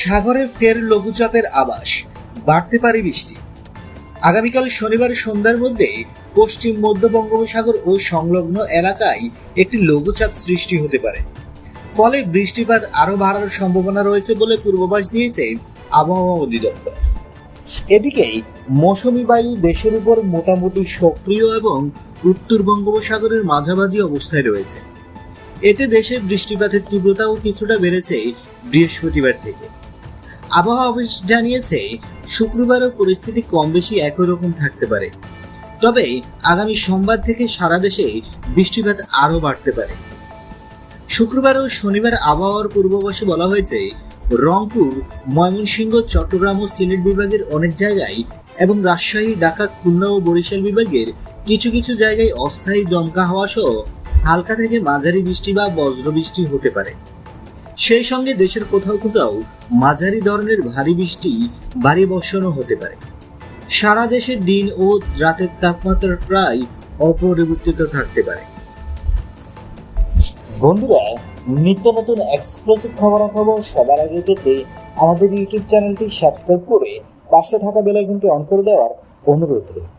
সাগরে ফের লঘুচাপের আবাস বাড়তে পারে বৃষ্টি। আগামীকাল শনিবার সন্ধ্যার মধ্যে পশ্চিম মধ্য বঙ্গোপসাগর ও সংলগ্ন এলাকায় একটি লঘুচাপ সৃষ্টি হতে পারে। ফলে বৃষ্টিপাত আরও বাড়ার সম্ভাবনা রয়েছে বলে পূর্বাভাস দিয়েছে আবহাওয়া অধিদপ্তর। এদিকে মৌসুমী বায়ু দেশের উপর মোটামুটি সক্রিয় এবং উত্তর বঙ্গোপসাগরের মাঝামাঝি অবস্থায় রয়েছে। এতে দেশে বৃষ্টিপাতের তীব্রতাও কিছুটা বেড়েছে বৃহস্পতিবার থেকে। আবহাওয়া অফিস জানিয়েছে, শুক্রবারও পরিস্থিতি কম বেশি একই রকম থাকতে পারে। তবে আগামী সোমবার থেকে সারা দেশে বৃষ্টিপাত আরও বাড়তে পারে। শুক্রবার ও শনিবার আবহাওয়ার পূর্বাভাসে বলা হয়েছে, রংপুর, ময়মনসিংহ, চট্টগ্রাম ও সিলেট বিভাগের অনেক জায়গায় এবং রাজশাহী, ঢাকা, খুলনা ও বরিশাল বিভাগের কিছু কিছু জায়গায় অস্থায়ী দমকা হাওয়া সহ হালকা থেকে মাঝারি বৃষ্টি বা বজ্র বৃষ্টি হতে পারে। সেই সঙ্গে দেশের কোথাও কোথাও মাঝারি ধরনের ভারী বৃষ্টি, ভারী বর্ষণও হতে পারে। সারা দেশে দিন ও রাতের তাপমাত্রা প্রায় অপরিবর্তিত থাকতে পারে। বন্ধুরা, নিত্য নতুন এক্সক্লুসিভ খবরাখবর সবার আগে পেতে আমাদের ইউটিউব চ্যানেলটি সাবস্ক্রাইব করে পাশে থাকা বেলাইকনটি অন করে দেওয়ার অনুরোধ রইল।